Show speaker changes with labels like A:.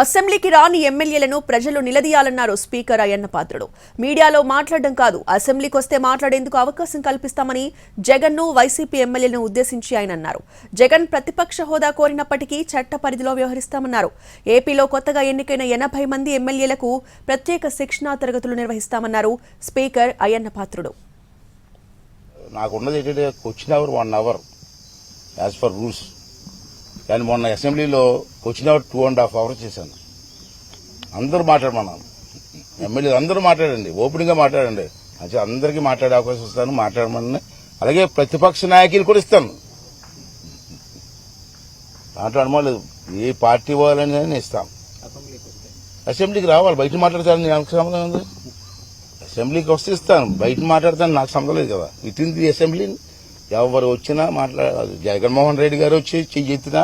A: అసెంబ్లీకి రాని ఎమ్మెల్యేలను ప్రజలు నిలదీయాలన్నారు స్పీకర్ అయ్యన్న పాత్రుడు. మీడియాలో మాట్లాడడం కాదు అసెంబ్లీకి వస్తే మాట్లాడేందుకు అవకాశం కల్పిస్తామని జగన్ను వైసీపీ ఎమ్మెల్యేలను ఉద్దేశించి ఆయన అన్నారు. జగన్ ప్రతిపక్ష హోదా కోరినప్పటికీ చట్ట పరిధిలో వ్యవహరిస్తామన్నారు. ఏపీలో కొత్తగా ఎన్నికైన ఎనభై మంది ఎమ్మెల్యేలకు ప్రత్యేక శిక్షణా తరగతులు నిర్వహిస్తామన్నారు స్పీకర్ అయ్యన్న పాత్రుడు.
B: నాకున్నది ఏంటంటే hour one hour as per rules కానీ మొన్న అసెంబ్లీలో question hour two and half hours చేశాను. అందరూ మాట్లాడమన్నాను ఎమ్మెల్యేలు అందరూ మాట్లాడండి ఓపెన్గా మాట్లాడండి. అంటే అందరికీ మాట్లాడే అవకాశం ఇస్తాను మాట్లాడమని. అలాగే ప్రతిపక్ష నాయకులు కూడా ఇస్తాను. దాంట్లో అనుమానం ఏ పార్టీ వాళ్ళని నేను ఇస్తాం. అసెంబ్లీకి రావాలి బయట మాట్లాడతాను నాకు సంబంధం ఉంది. అసెంబ్లీకి వస్తే ఇస్తాను. బయట మాట్లాడతాను నాకు సంబంధం లేదు కదా. విత్ ఇన్ ది అసెంబ్లీ ఎవరు వచ్చినా మాట్లాడాలి. జగన్మోహన్ రెడ్డి గారు వచ్చి చెయ్యి ఎత్తినా